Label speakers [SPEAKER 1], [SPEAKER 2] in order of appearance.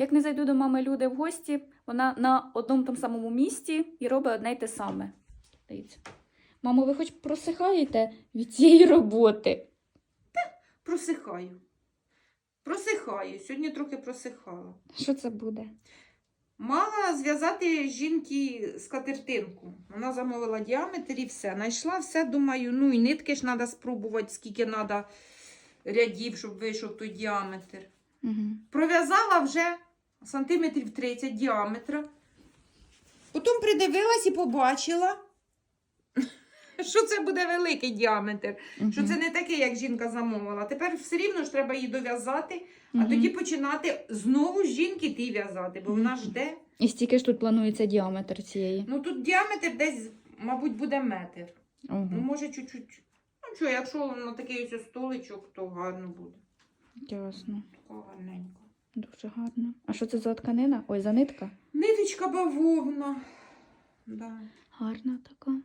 [SPEAKER 1] Як не зайду до мами люди в гості, вона на одному тому самому місці і робить одне й те саме. Дивіться. Мамо, ви хоч просихаєте від цієї роботи?
[SPEAKER 2] Просихаю. Просихаю. Сьогодні трохи просихала.
[SPEAKER 1] Що це буде?
[SPEAKER 2] Мала зв'язати жінки скатертинку. Вона замовила діаметр і все. Найшла все, думаю, ну і нитки ж треба спробувати, скільки треба рядів, щоб вийшов той діаметр.
[SPEAKER 1] Угу.
[SPEAKER 2] Пров'язала вже сантиметрів 30 діаметра. Потім придивилась і побачила, що це буде великий діаметр. Що це не таке, як жінка замовила. Тепер все рівно ж треба її дов'язати, а тоді починати знову з жінки ти в'язати, бо вона жде.
[SPEAKER 1] І стільки ж тут планується діаметр цієї.
[SPEAKER 2] Ну тут діаметр десь, мабуть, буде метр.
[SPEAKER 1] Угу.
[SPEAKER 2] Ну, може, чуть-чуть. Ну що, якщо на такий ось столичок, то гарно буде.
[SPEAKER 1] Ясно.
[SPEAKER 2] Така гарненька.
[SPEAKER 1] Дуже гарно. А що це за тканина? Ой, за нитка?
[SPEAKER 2] Ниточка бавовна. Да.
[SPEAKER 1] Гарна така.